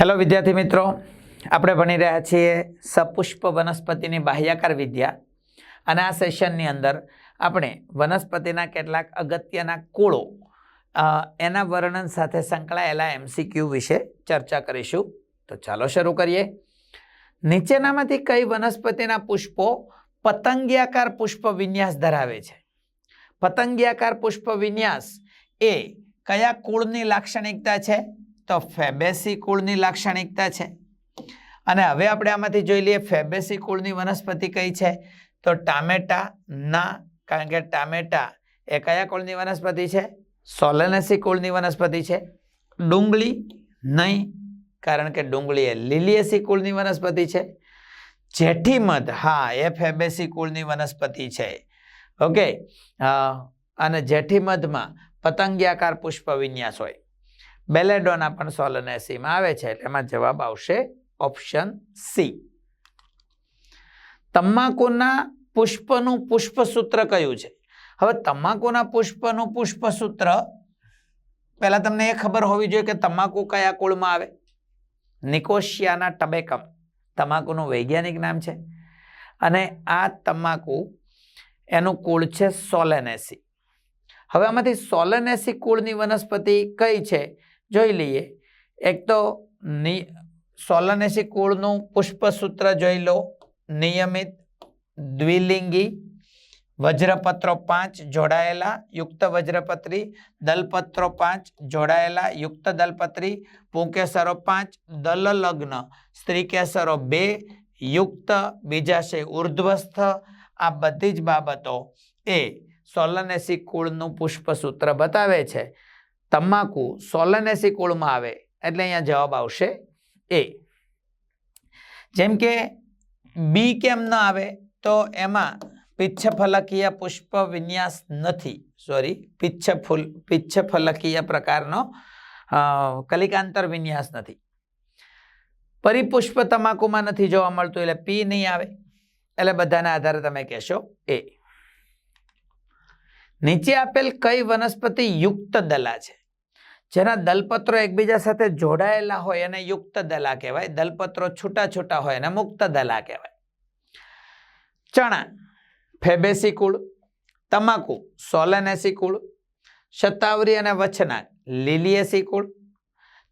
Hello વિદ્યાર્થી મિત્રો. આપણે ભણી રહ્યા છીએ સપુષ્પ વનસ્પતિની બાહ્યાકાર વિદ્યા. અને આ સેશનની અંદર આપણે વનસ્પતિના કેટલાક અગત્યના કુળો એના વર્ણન સાથે સંકળાયેલા એમસીક્યુ વિશે ચર્ચા કરીશું. તો ચાલો શરૂ કરીએ. નીચેનામાંથી કઈ વનસ્પતિના પુષ્પો પતંગિયાકાર પુષ્પ વિન્યાસ ધરાવે છે? પતંગિયાકાર પુષ્પ વિન્યાસ એ કયા કુળની લાક્ષણિકતા છે? તો ફેબેસી કુળની લાક્ષણિકતા છે. અને હવે આપણે આમાંથી જોઈ લઈએ ફેબેસી કુળની વનસ્પતિ કઈ છે? તો ટામેટા ના, કારણ કે ટામેટા એ કયા કુળની વનસ્પતિ છે? સોલેનેસી કુળની વનસ્પતિ છે. ડુંગળી નહીં, કારણ કે ડુંગળી એ લીલીએસી કુળની વનસ્પતિ છે. જેઠીમધ, હા, એ ફેબેસી કુળની વનસ્પતિ છે. ઓકે અને જેઠીમધમાં પતંગિયાકાર પુષ્પ વિન્યાસ હોય. બેલેડોના પણ સોલનેસીમાં આવે છે, એટલે એમાં જવાબ આવશે ઓપ્શન સી. તમાકુના પુષ્પનું પુષ્પસૂત્ર કયું છે? હવે તમાકુના પુષ્પનું પુષ્પસૂત્ર, પહેલાં તમને એ ખબર હોવી જોઈએ કે તમાકુ કયા કુળમાં આવે? નિકોશિયાના ટબેકમ. તમાકુનું વૈજ્ઞાનિક નામ છે. અને આ તમાકુ, એનું કુળ છે સોલેનેસી. હવે આમાંથી સોલેનેસી કુળની વનસ્પતિ કઈ છે? જોઈ લઈએ. એક તો સોલનેસી કુળનું પુષ્પસૂત્ર જોઈ લો. નિયમિત દ્વિલિંગી વજ્રપત્રો પાંચ જોડાયેલા યુક્ત વજ્રપત્રી દલપત્રો પાંચ જોડાયેલા યુક્ત દલપત્રી પૂંકેસરો પાંચ દલ લગ્ન સ્ત્રીકેસરો બે યુક્ત બીજા છે ઉર્ધ્વસ્થ. આ બધી જ બાબતો એ સોલનેસી કુળનું પુષ્પસૂત્ર બતાવે છે. તમાકુ સોલનેસી કુળમાં આવે એટલે અહીંયા જવાબ આવશે એ. જેમ કે બી કેમ ન આવે તો એમાં પિચ્છફલકીય પુષ્પ વિન્યાસ નથી. સોરી પિચ્છફુલ, પિચ્છફલકીય પ્રકારનો કલિકાંતર વિન્યાસ નથી. પરિપુષ્પ તમાકુમાં નથી જોવા મળતું એટલે પી નહીં આવે. એટલે બધાના આધારે તમે કહેશો એ. નીચે આપેલ કઈ વનસ્પતિ યુક્ત દલા છે? જેના દલપત્રો એકબીજા સાથે જોડાયેલા હોય એને યુક્ત દલા કહેવાય. દલપત્રો છૂટા છૂટા હોય એને મુક્ત દલા કહેવાય. ચણા, ફેબેસી કુળ, તમાકુ, સોલેનેસી કુળ, શતાવરી અને વચનાક લીલિયેસી કુળ.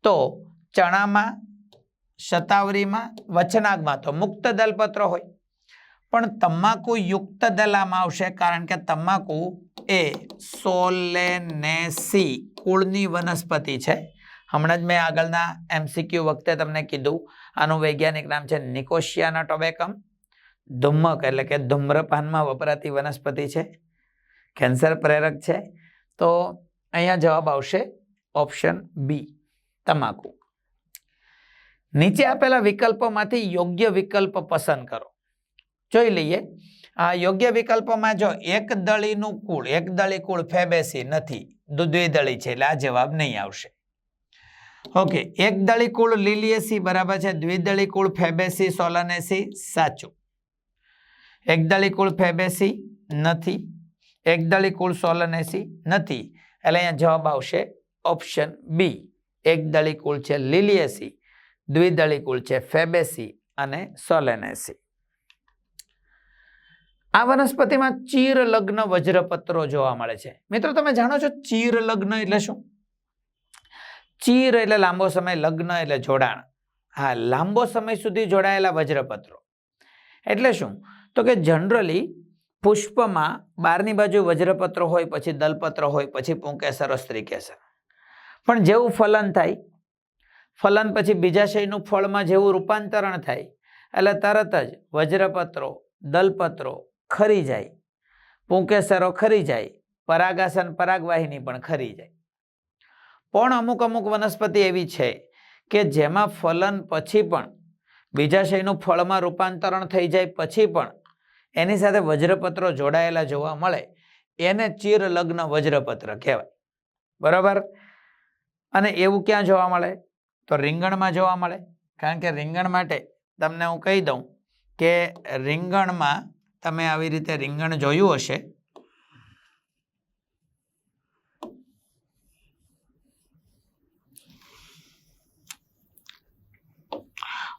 તો ચણામાં, શતાવરીમાં વચનાગમાં તો મુક્ત દલપત્રો હોય. પણ તમાકુ યુક્ત દલામાં આવશે કારણ કે તમાકુ એ સોલેનેસી, કુળની વનસ્પતિ છે. હમણાં જ મેં આગળના એમસીક્યુ વખતે તમને કીધું. આનું વૈજ્ઞાનિક નામ છે નિકોશિયાના ટોબેકમ. ધુમ્મક એટલે કે ધૂમ્રપાનમાં વપરાતી વનસ્પતિ છે. કેન્સર પ્રેરક છે. તો અહીંયા જવાબ આવશે ઓપ્શન બી, તમાકુ. નીચે આપેલા વિકલ્પોમાંથી યોગ્ય વિકલ્પ પસંદ કરો. જોઈ લઈએ. યોગ્ય વિકલ્પમાં જો એક દળીનું કુળ, એક દળી કુળ ફેબેસી નથી દ્વિદળી છે એટલે આ જવાબ નહીં આવશે. ઓકે એક દળી કુળ લીલિયસી બરાબર છે દ્વિદળી કુળ ફેબેસી સોલનેસી સાચું. એક દળી કુળ ફેબેસી નથી, એક દળી કુળ સોલનેસી નથી, એટલે અહીંયા જવાબ આવશે ઓપ્શન બી. એક દળી કુળ છે લીલિયસી દ્વિદળી કુળ છે ફેબેસી અને સોલેનેસી. આ વનસ્પતિમાં ચીર લગ્ન વજ્રપત્રો જોવા મળે છે. મિત્રો, તમે જાણો છો ચીર લગ્ન એટલે શું? ચીર એટલે લાંબો સમય, લગ્ન એટલે જોડાણ. હા, લાંબો સમય સુધી જોડાયેલા વજ્રપત્રો. એટલે શું? તો કે જનરલી પુષ્પમાં બારની બાજુ વજ્રપત્રો હોય, પછી દલપત્ર હોય, પછી પુંકેસર સ્ત્રીકેસર પણ જેવું ફલન થાય, ફલન પછી બીજાશયનું ફળમાં જેવું રૂપાંતરણ થાય, એટલે તરત જ વજ્રપત્રો, દલપત્રો ખરી જાય. પુંકેસરો ખરી જાય, પરાગાસન પરાગવાહિની પણ ખરી જાય. પણ અમુક અમુક વનસ્પતિ એવી છે કે જેમાં ફલન પછી પણ બીજાશયનું ફળમાં રૂપાંતરણ થઈ જાય પછી પણ, એની સાથે વજ્રપત્રો જોડાયેલા જોવા મળે, એને ચીર લગ્ન વજ્રપત્ર કહેવાય. બરાબર? અને એવું ક્યાં જોવા મળે? તો રીંગણમાં જોવા મળે. કારણ કે રીંગણ માટે તમને હું કહી દઉં કે રીંગણમાં તમે આવી રીતે રીંગણ જોયું હશે?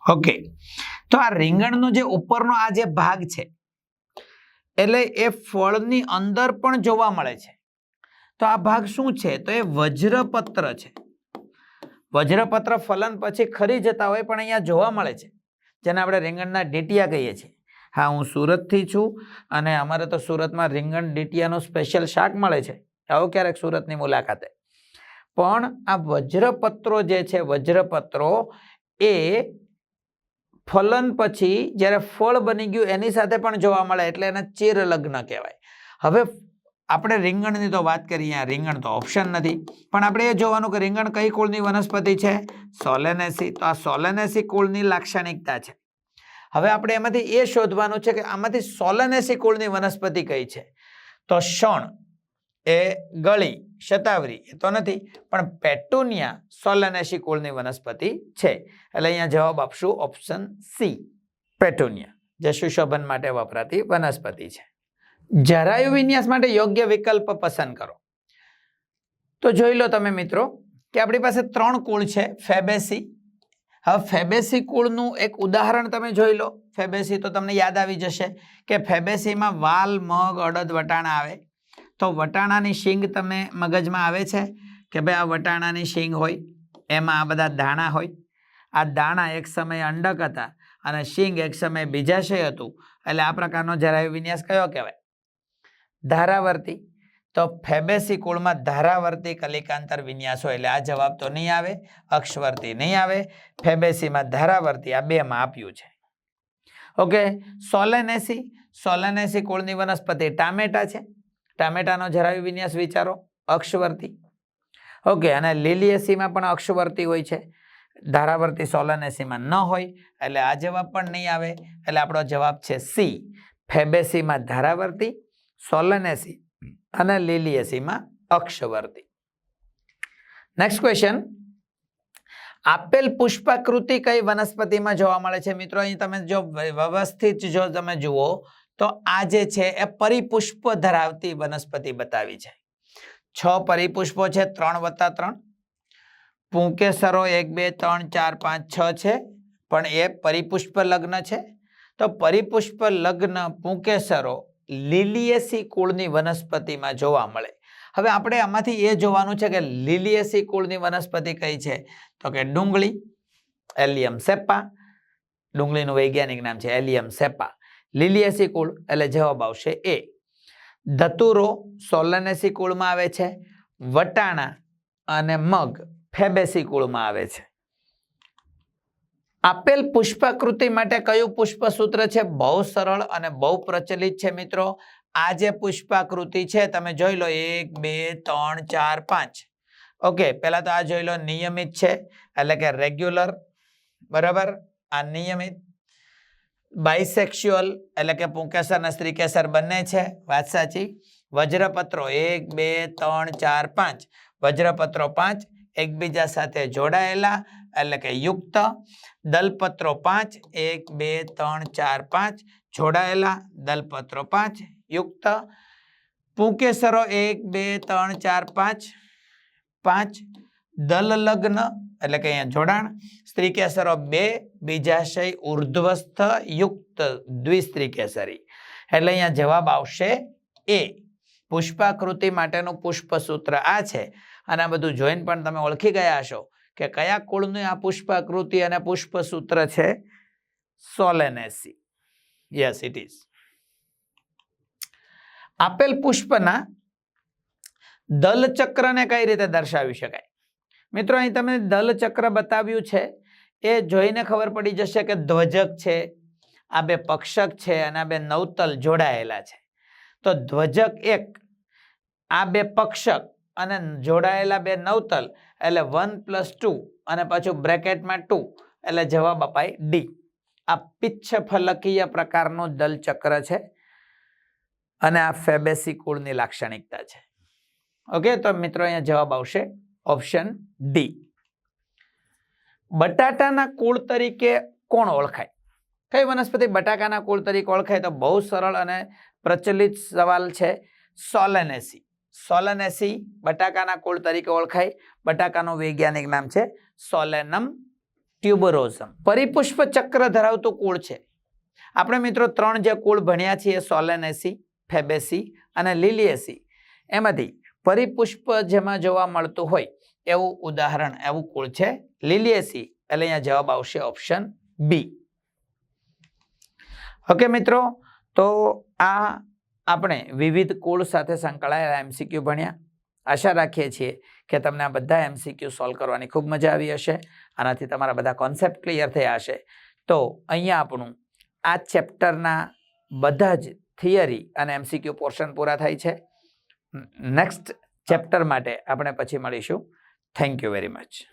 ઓકે. તો આ રીંગણનો જે ઉપરનો આ જે ભાગ છે, એટલે એ ફળની અંદર પણ જોવા મળે છે. તો આ ભાગ શું છે? તો એ વજ્રપત્ર છે. વજ્રપત્ર ફલન પછી ખરી જતા હોય પણ અહીંયા જોવા મળે છે. જેને આપણે રીંગણના ડેટિયા કહીએ છીએ. હા, હું સુરતથી છું અને અમારે તો સુરતમાં રીંગણ ડીટિયાનો સ્પેશિયલ શાક મળે છે. આવો ક્યારેક સુરતની મુલાકાતે. પણ આ વજ્રપત્રો જે છે, વજ્રપત્રો એ ફલન પછી જ્યારે ફળ બની ગયું એની સાથે પણ જોવા મળે એટલે એને ચેર લગ્ન કહેવાય. હવે આપણે રીંગણની તો વાત કરીએ, આ રીંગણ તો ઓપ્શન નથી. પણ આપણે એ જોવાનું કે રીંગણ કઈ કુળની વનસ્પતિ છે? સોલેનેસી. તો આ સોલેનેસી કુળની લાક્ષણિકતા છે. હવે આપણે એમાંથી એ શોધવાનું છે કે આમાંથી સોલનેસી કુળની વનસ્પતિ કઈ છે? તો શણ એ ગળી, શતાવરી એ તો નથી, પણ પેટુનિયા સોલનેસી કુળની વનસ્પતિ છે. એટલે અહીંયા જવાબ આપશું ઓપ્શન સી, પેટુનિયા, જે સુશોભન માટે વપરાતી વનસ્પતિ છે. જરાયુ વિન્યાસ માટે યોગ્ય વિકલ્પ પસંદ કરો. તો જોઈ લો તમે મિત્રો કે આપણી પાસે ત્રણ કુળ છે, ફેબેસી હવે ફેબેસી કુળનું એક ઉદાહરણ તમે જોઈ લો. ફેબેસી તો તમને યાદ આવી જશે કે ફેબેસીમાં વાલ, મગ, અડદ, વટાણા આવે. તો વટાણાની શીંગ તમે મગજમાં આવે છે કે ભાઈ આ વટાણાની શીંગ હોય, એમાં આ બધા દાણા હોય. આ દાણા એક સમયે અંડક હતા અને શીંગ એક સમયે બીજાશય હતું. એટલે આ પ્રકારનો જરાય વિન્યાસ કયો કહેવાય? ધારાવર્તી. તો ફેબેસી કુળમાં ધારાવર્તી કલિકાંતર વિન્યાસ હોય એટલે આ જવાબ તો નહીં આવે, અક્ષવર્તી નહીં આવે ફેબેસીમાં ધારાવર્તી આ બેમાં આપ્યું છે. ઓકે, સોલેનેસી સોલેનેસી કુળની વનસ્પતિ ટામેટા છે. ટામેટાનો જરાવી વિન્યાસ વિચારો, અક્ષવર્તી. ઓકે, અને લીલિયસીમાં પણ અક્ષવર્તી હોય છે. ધારાવર્તી સોલનેસીમાં ન હોય, એટલે આ જવાબ પણ નહીં આવે, એટલે આપણો જવાબ છે સી. ફેબેસીમાં ધારાવર્તી, સોલનેસી અને લીલિયસીમાં અક્ષવર્તી. નેક્સ્ટ ક્વેશ્ચન આપેલ પુષ્પાકૃતિ કઈ વનસ્પતિમાં જોવા મળે છે? મિત્રો, અહીં તમે જો વ્યવસ્થિત જો તમે જુઓ, તો આ જે છે એ પરિપુષ્પ ધરાવતી વનસ્પતિ બતાવી છે. છ પરિપુષ્પો છે, ત્રણ વત્તા ત્રણ. પુંકેસરો એક, બે, ત્રણ, ચાર, પાંચ, છ છે, પણ એ પરિપુષ્પ લગ્ન છે. તો પરિપુષ્પ લગ્ન પુંકેસરો લીલિયેસી કુળની વનસ્પતિમાં જોવા મળે. હવે આપણે આમાંથી એ જોવાનું છે કે લીલિયસી કુળની વનસ્પતિ કઈ છે? તો કે ડુંગળી, એલિયમ સેપા ડુંગળીનું વૈજ્ઞાનિક નામ છે એલિયમ સેપા લીલિયસી કુળ એટલે જવાબ આવશે એ. ધતુરો સોલનેસી કુળમાં આવે છે. વટાણા અને મગ ફેબેસી કુળમાં આવે છે. આપેલ પુષ્પાકૃતિ માટે કયું પુષ્પસૂત્ર છે? બહુ સરળ અને બહુ પ્રચલિત છે મિત્રો. આ જે પુષ્પાકૃતિ છે, તમે જોઈ લો, એક, બે, ત્રણ, ચાર, પાંચ. ઓકે, પહેલાં તો આ જોઈ લો, નિયમિત છે, એટલે કે રેગ્યુલર, બરાબર? આ નિયમિત. બાયસેક્સ્યુઅલ, એટલે કે પુંકેસર અને સ્ત્રીકેસર બંને છે, વાત સાચી. વજ્રપત્રો, એક, બે, ત્રણ, ચાર, પાંચ. વજ્રપત્રો પાંચ એકબીજા સાથે જોડાયેલા એટલે કે યુક્ત. દલપત્રો પાંચ, એક, બે, ત્રણ, ચાર, પાંચ, જોડાયેલા. દલપત્રો પાંચ, યુક્ત. પુંકેસરો એક, બે, ત્રણ, ચાર, પાંચ પાંચ. દલ લગ્ન એટલે કે અહીંયા જોડાણ. સ્ત્રીકેસરો બે, બીજાશય ઉર્ધ્વસ્થ, યુક્ત દ્વિસ્ત્રીકેસરી. એટલે અહીંયા જવાબ આવશે એ. પુષ્પાકૃતિ માટેનું પુષ્પસૂત્ર આ છે. અને આ બધું જોઈને પણ તમે ઓળખી ગયા હશો કે કયા કુળની આ પુષ્પાકૃતિ અને પુષ્પસૂત્ર છે? સોલેનેસી. યસ ઇટ ઇઝ આપેલ પુષ્પના દલચક્રને કઈ રીતે દર્શાવી શકાય? મિત્રો, અહીં તમે દલચક્ર બતાવ્યું છે. એ જોઈને ખબર પડી જશે કે ધ્વજક છે, આ બે પક્ષક છે અને આ બે નવતલ જોડાયેલા છે. તો ધ્વજક એક, આ બે પક્ષક અને જોડાયેલા બે નવતલ, એટલે વન પ્લસ ટુ અને પાછું બ્રેકેટમાં ટુ એટલે જવાબ અપાય ડી આ પિચ્છ ફલકીય પ્રકારનું દલચક્ર છે અને આ ફેબેસી કુળની લાક્ષણિકતા છે. ઓકે તો મિત્રો અહીંયા જવાબ આવશે ઓપ્શન ડી બટાટાના કુળ તરીકે કોણ ઓળખાય? કઈ વનસ્પતિ બટાકાના કુળ તરીકે ઓળખાય? તો બહુ સરળ અને પ્રચલિત સવાલ છે સોલેનેસી. સોલેનેસી, બટાકાના કુળ તરીકે ઓળખાય. બટાકાનું વૈજ્ઞાનિક નામ છે સોલેનમ ટ્યુબરોઝમ. પરિપુષ્પ ચક્ર ધરાવતું કુળ છે. આપણે મિત્રો ત્રણ જે કુળ ભણ્યા છીએ સોલેનેસી, ફેબેસી અને લીલિયેસી એમાંથી પરિપુષ્પ જેમાં જોવા મળતું હોય એવું ઉદાહરણ, એવું કુળ છે લીલિયેસી એટલે અહીંયા જવાબ આવશે ઓપ્શન બી. ઓકે મિત્રો, તો આ આપણે વિવિધ કુળ સાથે સંકળાયેલા એમસીક્યુ ભણ્યા. આશા રાખીએ છીએ કે તમને આ બધા એમસીક્યુ સોલ્વ કરવાની ખૂબ મજા આવી હશે. આનાથી તમારા બધા કોન્સેપ્ટ ક્લિયર થયા હશે. તો અહીંયા આપણું આ ચેપ્ટરના બધા જ થિયરી અને એમસીક્યુ પોર્શન પૂરા થાય છે. નેક્સ્ટ ચેપ્ટર માટે આપણે પછી મળીશું. Thank you very much